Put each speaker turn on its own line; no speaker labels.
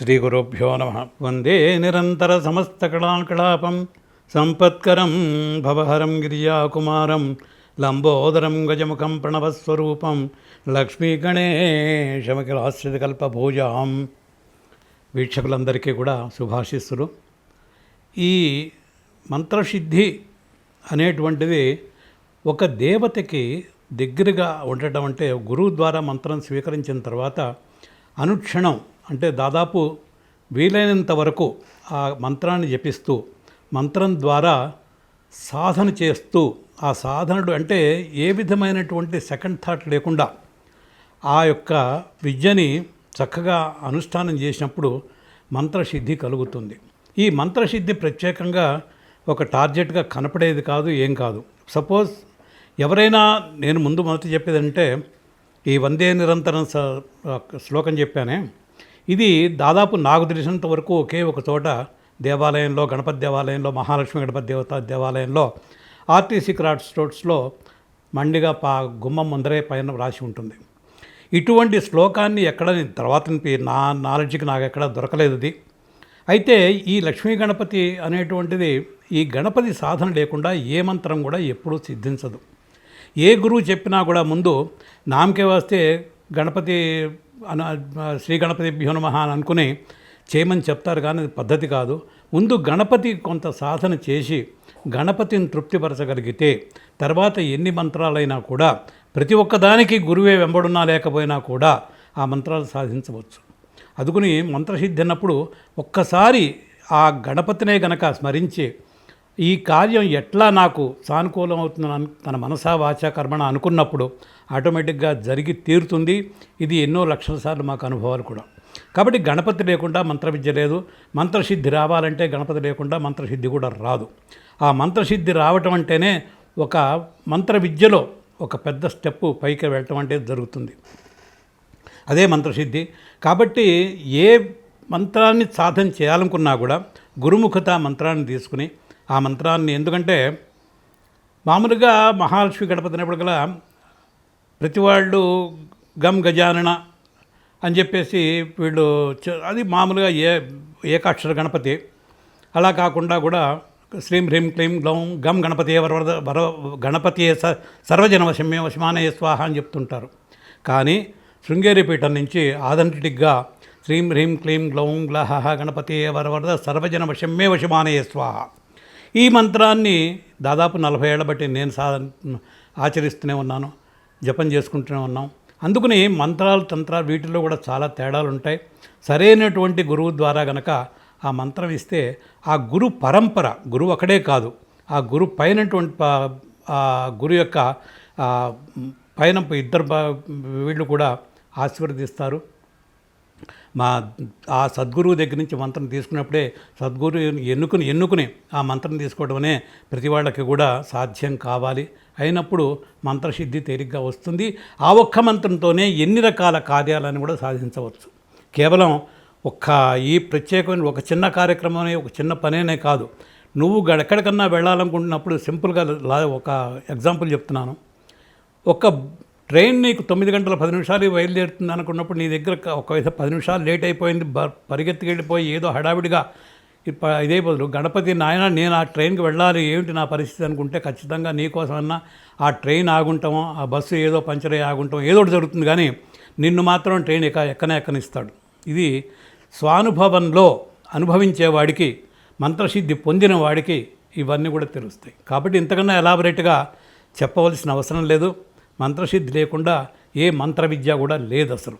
శ్రీగురుభ్యో నమ. వందే నిరంతర సమస్తకళాకళాపం సంపత్కరం భవహరం గిరియాకుమారం లంబోదరం గజముఖం ప్రణవస్వరూపం. లక్ష్మీగణేశమఖిలాశ్రితకల్పభూజాం వీక్షకులందరికీ కూడా శుభాశిస్సులు. ఈ మంత్రసిద్ధి అనేటువంటిది ఒక దేవతకి దగ్గరగా ఉండటం అంటే గురువు ద్వారా మంత్రం స్వీకరించిన తర్వాత అనుక్షణం అంటే దాదాపు వీలైనంత వరకు ఆ మంత్రాన్ని జపిస్తూ మంత్రం ద్వారా సాధన చేస్తూ ఆ సాధనడు అంటే ఏ విధమైనటువంటి సెకండ్ థాట్ లేకుండా ఆ యొక్క విద్యని చక్కగా అనుష్ఠానం చేసినప్పుడు మంత్రసిద్ధి కలుగుతుంది. ఈ మంత్రసిద్ధి ప్రత్యేకంగా ఒక టార్గెట్గా కనపడేది కాదు ఏం కాదు. సపోజ్ ఎవరైనా నేను ముందు మొదటి చెప్పేదంటే ఈ వందే నిరంతరం స శ్లోకం చెప్పానే ఇది దాదాపు నాకు తెలిసినంత వరకు ఒకే ఒక చోట దేవాలయంలో గణపతి దేవాలయంలో మహాలక్ష్మి గణపతి దేవత దేవాలయంలో ఆర్టీసీ క్రాట్ స్టోర్స్లో మండిగా పా గుమ్మం ముందరే పైన రాసి ఉంటుంది. ఇటువంటి శ్లోకాన్ని ఎక్కడ తర్వాత నింపి- నా నాలెడ్జ్కి నాకు ఎక్కడ దొరకలేదు ఇది. అయితే ఈ లక్ష్మీ గణపతి అనేటువంటిది ఈ గణపతి సాధన లేకుండా ఏ మంత్రం కూడా ఎప్పుడూ సిద్ధించదు. ఏ గురువు చెప్పినా కూడా ముందు నామకే వస్తే గణపతి అన శ్రీ గణపతి నమః అని అనుకుని చేయమని చెప్తారు కానీ పద్ధతి కాదు. ముందు గణపతి కొంత సాధన చేసి గణపతిని తృప్తిపరచగలిగితే తర్వాత ఎన్ని మంత్రాలైనా కూడా ప్రతి ఒక్కదానికి గురువే వెంబడున్నా లేకపోయినా కూడా ఆ మంత్రాలు సాధించవచ్చు. అందుకుని మంత్రసిద్ధి అన్నప్పుడు ఒక్కసారి ఆ గణపతినే గనక స్మరించి ఈ కార్యం ఎట్లా నాకు సానుకూలం అవుతుందని తన మనసా వాచ కర్మణ అనుకున్నప్పుడు ఆటోమేటిక్గా జరిగి తీరుతుంది. ఇది ఎన్నో లక్షల సార్లు మాకు అనుభవాలు కూడా. కాబట్టి గణపతి లేకుండా మంత్ర విద్య లేదు. మంత్రసిద్ధి రావాలంటే గణపతి లేకుండా మంత్రసిద్ధి కూడా రాదు. ఆ మంత్రసిద్ధి రావటం అంటేనే ఒక మంత్ర విద్యలో ఒక పెద్ద స్టెప్పు పైకి వెళ్ళటం అంటే జరుగుతుంది. అదే మంత్రసిద్ధి. కాబట్టి ఏ మంత్రాన్ని సాధన చేయాలనుకున్నా కూడా గురుముఖత మంత్రాన్ని తీసుకుని ఆ మంత్రాన్ని. ఎందుకంటే మామూలుగా మహాలక్ష్మి గణపతి అనేప్పుడు గల ప్రతి వాళ్ళు గమ్ గజానన అని చెప్పేసి వీళ్ళు చ- అది మామూలుగా ఏ ఏకాక్షర గణపతి. అలా కాకుండా కూడా శ్రీం హ్రీం క్లీం గ్లౌం గం గణపతి వరవరద వర గణపతి స సర్వజన వశమే వశమానయ స్వాహ అని చెప్తుంటారు. కానీ శృంగేరి పీఠం నుంచి ఆథెంటిక్గా శ్రీం హ్రీం క్లీం గ్లౌం గ్లహ గణపతి వరవరద సర్వజన వశమే వశమానయ స్వాహ. ఈ మంత్రాన్ని దాదాపు నలభై ఏళ్ళ బట్టి నేను సా ఆచరిస్తూనే ఉన్నాను జపం చేసుకుంటూనే ఉన్నాం. అందుకని మంత్రాలు తంత్రాలు వీటిల్లో కూడా చాలా తేడాలు ఉంటాయి సరైనటువంటి గురువు ద్వారా గనక ఆ మంత్రం ఇస్తే ఆ గురు పరంపర గురువు ఒకడే కాదు ఆ గురు పైనటువంటి ఆ గురు యొక్క పైన ఇద్దరు వీళ్ళు కూడా ఆశీర్వదిస్తారు. మా ఆ సద్గురువు దగ్గర నుంచి మంత్రం తీసుకున్నప్పుడే సద్గురు ఎన్నుకుని ఎన్నుకుని ఆ మంత్రం తీసుకోవడమనే ప్రతి వాళ్ళకి కూడా సాధ్యం కావాలి. అయినప్పుడు మంత్రసిద్ధి తేలిగ్గా వస్తుంది. ఆ ఒక్క మంత్రంతోనే ఎన్ని రకాల కార్యాలను కూడా సాధించవచ్చు. కేవలం ఒక్క ఈ ప్రత్యేకమైన ఒక చిన్న కార్యక్రమమే ఒక చిన్న పనేనే కాదు. నువ్వు గ- ఎక్కడికన్నా వెళ్ళాలనుకుంటున్నప్పుడు సింపుల్గా లా- ఒక ఎగ్జాంపుల్ చెప్తున్నాను. ఒక ట్రైన్ నీకు తొమ్మిది గంటల పది నిమిషాలు బయలుదేరుతుంది అనుకున్నప్పుడు నీ దగ్గర ఒక ఒకవేళ పది నిమిషాలు లేట్ అయిపోయింది. బ పరిగెత్తికి వెళ్ళిపోయి ఏదో హడావిడిగా ఇదే బదులు గణపతి నాయన నేను ఆ ట్రైన్కి వెళ్ళాలి ఏమిటి నా పరిస్థితి అనుకుంటే ఖచ్చితంగా నీకోసమన్నా ఆ ట్రైన్ ఆగుంటామో ఆ బస్సు ఏదో పంచర్ అయ్యి ఆగుంటాం ఏదో ఒకటి జరుగుతుంది కానీ నిన్ను మాత్రం ట్రైన్ ఎక్క ఎక్కనే ఎక్కనిస్తాడు. ఇది స్వానుభవంలో అనుభవించేవాడికి మంత్రసిద్ధి పొందిన వాడికి ఇవన్నీ కూడా తెలుస్తాయి. కాబట్టి ఇంతకన్నా ఎలాబరేట్గా చెప్పవలసిన అవసరం లేదు. మంత్రసిద్ధి లేకుండా ఏ మంత్ర విద్య కూడా లేదు అసలు.